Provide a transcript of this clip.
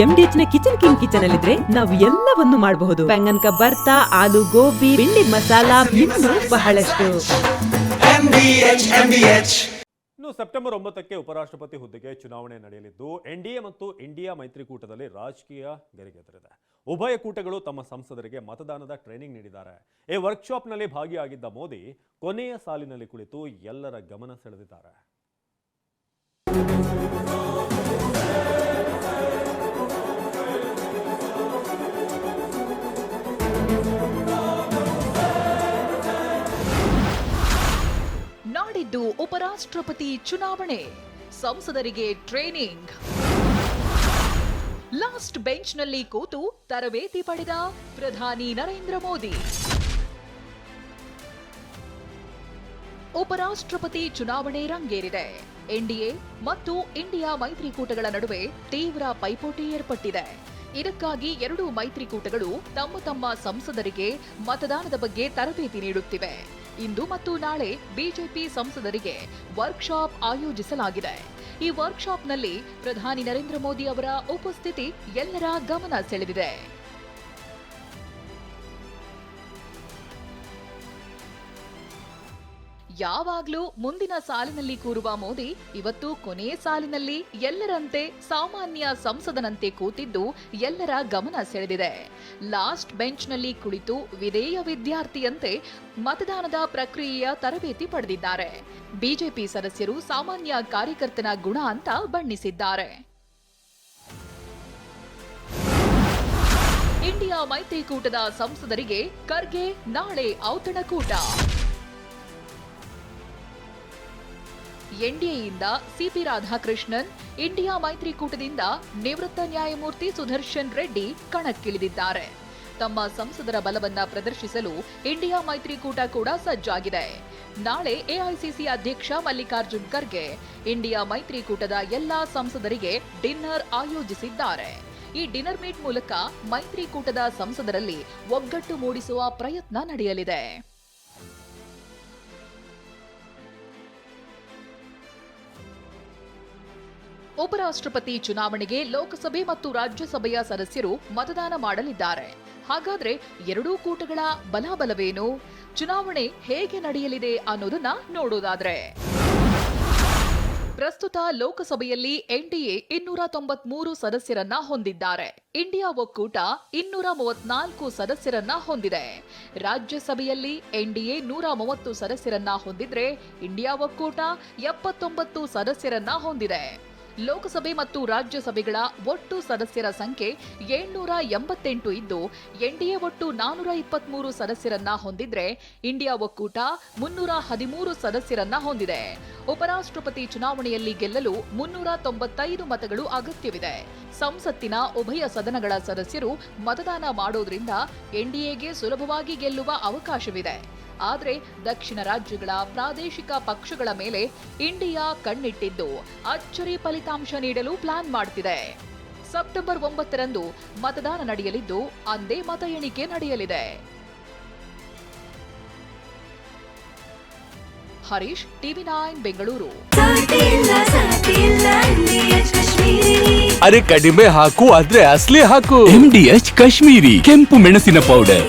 ಎಂಡಿಎಚ್ನ kitchen king kitchen ಅಲ್ಲಿದ್ರೆ ನಾವು ಎಲ್ಲವನ್ನು ಮಾಡಬಹುದು. ಬೆಂಗನ್ ಬರ್ತಾ ಆಲೂ ಗೋಬಿ ಬೆಂಡಿ ಮಸಾಲಾ ಇನ್ನು ಬಹಳಷ್ಟು. ಇನ್ನು ಸೆಪ್ಟೆಂಬರ್ ಒಂಬತ್ತಕ್ಕೆ ಉಪರಾಷ್ಟ್ರಪತಿ ಹುದ್ದೆಗೆ ಚುನಾವಣೆ ನಡೆಯಲಿದ್ದು ಎನ್ಡಿಎ ಮತ್ತು ಇಂಡಿಯಾ ಮೈತ್ರಿಕೂಟದಲ್ಲಿ ರಾಜಕೀಯ ಗರಿಗೆದರಿದೆ ಉಭಯ ಕೂಟಗಳು ತಮ್ಮ ಸಂಸದರಿಗೆ ಮತದಾನದ ಟ್ರೈನಿಂಗ್ ನೀಡಿದ್ದಾರೆ. ಈ ವರ್ಕ್ಶಾಪ್ನಲ್ಲಿ ಭಾಗಿಯಾಗಿದ್ದ ಮೋದಿ ಕೊನೆಯ ಸಾಲಿನಲ್ಲಿ ಕುಳಿತು ಎಲ್ಲರ ಗಮನ ಸೆಳೆದಿದ್ದಾರೆ. ಉಪರಾಷ್ಟ್ರಪತಿ ಚುನಾವಣೆ, ಸಂಸದರಿಗೆ ಟ್ರೈನಿಂಗ್. ಲಾಸ್ಟ್ ಬೆಂಚ್ನಲ್ಲಿ ಕೂತು ತರಬೇತಿ ಪಡೆದ ಪ್ರಧಾನಿ ನರೇಂದ್ರ ಮೋದಿ. ಉಪರಾಷ್ಟ್ರಪತಿ ಚುನಾವಣೆ ರಂಗೇರಿದೆ. ಎನ್ಡಿಎ ಮತ್ತು ಇಂಡಿಯಾ ಮೈತ್ರಿಕೂಟಗಳ ನಡುವೆ ತೀವ್ರ ಪೈಪೋಟಿ ಏರ್ಪಟ್ಟಿದೆ. ಇದಕ್ಕಾಗಿ ಎರಡೂ ಮೈತ್ರಿಕೂಟಗಳು ತಮ್ಮ ತಮ್ಮ ಸಂಸದರಿಗೆ ಮತದಾನದ ಬಗ್ಗೆ ತರಬೇತಿ ನೀಡುತ್ತಿವೆ. ಇಂದು ಮತ್ತು ನಾಳೆ ಬಿಜೆಪಿ ಸಂಸದರಿಗೆ ವರ್ಕ್ಶಾಪ್ ಆಯೋಜಿಸಲಾಗಿದೆ. ಈ ವರ್ಕ್ಶಾಪ್ನಲ್ಲಿ ಪ್ರಧಾನಿ ನರೇಂದ್ರ ಮೋದಿ ಅವರ ಉಪಸ್ಥಿತಿ ಎಲ್ಲರ ಗಮನ ಸೆಳೆದಿದೆ. ಯಾವಾಗ್ಲೂ ಮುಂದಿನ ಸಾಲಿನಲ್ಲಿ ಕೂರುವ ಮೋದಿ ಇವತ್ತು ಕೊನೆಯ ಸಾಲಿನಲ್ಲಿ ಎಲ್ಲರಂತೆ ಸಾಮಾನ್ಯ ಸಂಸದನಂತೆ ಕೂತಿದ್ದು ಎಲ್ಲರ ಗಮನ ಸೆಳೆದಿದೆ. ಲಾಸ್ಟ್ ಬೆಂಚ್ನಲ್ಲಿ ಕುಳಿತು ವಿಧೇಯ ವಿದ್ಯಾರ್ಥಿಯಂತೆ ಮತದಾನದ ಪ್ರಕ್ರಿಯೆಯ ತರಬೇತಿ ಪಡೆದಿದ್ದಾರೆ. ಬಿಜೆಪಿ ಸದಸ್ಯರು ಸಾಮಾನ್ಯ ಕಾರ್ಯಕರ್ತನ ಗುಣ ಅಂತ ಬಣ್ಣಿಸಿದ್ದಾರೆ. ಇಂಡಿಯಾ ಮೈತ್ರಿಕೂಟದ ಸಂಸದರಿಗೆ ಖರ್ಗೆ ನಾಳೆ ಔತಣಕೂಟ. ಎನ್ಡಿಎಯಿಂದ ಸಿಪಿ ರಾಧಾಕೃಷ್ಣನ್, ಇಂಡಿಯಾ ಮೈತ್ರಿಕೂಟದಿಂದ ನಿವೃತ್ತ ನ್ಯಾಯಮೂರ್ತಿ ಸುದರ್ಶನ್ ರೆಡ್ಡಿ ಕಣಕ್ಕಿಳಿದಿದ್ದಾರೆ. ತಮ್ಮ ಸಂಸದರ ಬಲವನ್ನ ಪ್ರದರ್ಶಿಸಲು ಇಂಡಿಯಾ ಮೈತ್ರಿಕೂಟ ಕೂಡ ಸಜ್ಜಾಗಿದೆ. ನಾಳೆ ಎಐಸಿಸಿ ಅಧ್ಯಕ್ಷ ಮಲ್ಲಿಕಾರ್ಜುನ್ ಖರ್ಗೆ ಇಂಡಿಯಾ ಮೈತ್ರಿಕೂಟದ ಎಲ್ಲಾ ಸಂಸದರಿಗೆ ಡಿನ್ನರ್ ಆಯೋಜಿಸಿದ್ದಾರೆ. ಈ ಡಿನ್ನರ್ ಮೀಟ್ ಮೂಲಕ ಮೈತ್ರಿಕೂಟದ ಸಂಸದರಲ್ಲಿ ಒಗ್ಗಟ್ಟು ಮೂಡಿಸುವ ಪ್ರಯತ್ನ ನಡೆಯಲಿದೆ. ಉಪರಾಷ್ಟ್ರಪತಿ ಚುನಾವಣೆಗೆ ಲೋಕಸಭೆ ಮತ್ತು ರಾಜ್ಯಸಭೆಯ ಸದಸ್ಯರು ಮತದಾನ ಮಾಡಲಿದ್ದಾರೆ. ಹಾಗಾದ್ರೆ ಎರಡೂ ಕೂಟಗಳ ಬಲಾಬಲವೇನು? ಚುನಾವಣೆ ಹೇಗೆ ನಡೆಯಲಿದೆ ಅನ್ನೋದನ್ನ ನೋಡೋದಾದ್ರೆ. ಪ್ರಸ್ತುತ ಲೋಕಸಭೆಯಲ್ಲಿ ಎನ್ಡಿಎ ಇನ್ನೂರ ತೊಂಬತ್ಮೂರು ಸದಸ್ಯರನ್ನ ಹೊಂದಿದ್ದಾರೆ. ಇಂಡಿಯಾ ಒಕ್ಕೂಟ ಇನ್ನೂರ ಮೂವತ್ನಾಲ್ಕು ಸದಸ್ಯರನ್ನ ಹೊಂದಿದೆ. ರಾಜ್ಯಸಭೆಯಲ್ಲಿ ಎನ್ಡಿಎ ನೂರ ಮೂವತ್ತು ಸದಸ್ಯರನ್ನ ಹೊಂದಿದ್ರೆ ಇಂಡಿಯಾ ಒಕ್ಕೂಟ ಎಪ್ಪತ್ತೊಂಬತ್ತು ಸದಸ್ಯರನ್ನ ಹೊಂದಿದೆ. ಲೋಕಸಭೆ ಮತ್ತು ರಾಜ್ಯಸಭೆಗಳ ಒಟ್ಟು ಸದಸ್ಯರ ಸಂಖ್ಯೆ ಏಳ್ನೂರ ಎಂಬತ್ತೆಂಟು ಇದ್ದು ಎನ್ಡಿಎ ಒಟ್ಟು ನಾನೂರ ಇಪ್ಪತ್ಮೂರು ಸದಸ್ಯರನ್ನ ಹೊಂದಿದ್ರೆ, ಇಂಡಿಯಾ ಒಕ್ಕೂಟ ಮುನ್ನೂರ ಹದಿಮೂರು ಸದಸ್ಯರನ್ನ ಹೊಂದಿದೆ. ಉಪರಾಷ್ಟ್ರಪತಿ ಚುನಾವಣೆಯಲ್ಲಿ ಗೆಲ್ಲಲು ಮುನ್ನೂರ ತೊಂಬತ್ತೈದು ಮತಗಳು ಅಗತ್ಯವಿದೆ. ಸಂಸತ್ತಿನ ಉಭಯ ಸದನಗಳ ಸದಸ್ಯರು ಮತದಾನ ಮಾಡೋದ್ರಿಂದ ಎನ್ಡಿಎಗೆ ಸುಲಭವಾಗಿ ಗೆಲ್ಲುವ ಅವಕಾಶವಿದೆ. ಆದರೆ ದಕ್ಷಿಣ ರಾಜ್ಯಗಳ ಪ್ರಾದೇಶಿಕ ಪಕ್ಷಗಳ ಮೇಲೆ ಇಂಡಿಯಾ ಕಣ್ಣಿಟ್ಟಿದ್ದು. ಅಚ್ಚರಿ ಫಲಿತಾಂಶ ನೀಡಲು ಪ್ಲಾನ್ ಮಾಡ್ತಿದೆ. ಸೆಪ್ಟೆಂಬರ್ ಒಂಬತ್ತರಂದು ಮತದಾನ ನಡೆಯಲಿದ್ದು ಅಂದೇ ಮತ ಎಣಿಕೆ ನಡೆಯಲಿದೆ. Harish TV nine Bengaluru. ಅರೆ ಕಡಿಮೆ ಹಾಕು ಆದ್ರೆ ಅಸಲಿ ಹಾಕು. ಎಂಡಿಎಚ್ ಡಿ ಎಚ್ ಕಾಶ್ಮೀರಿ ಕೆಂಪು ಮೆಣಸಿನ ಪೌಡರ್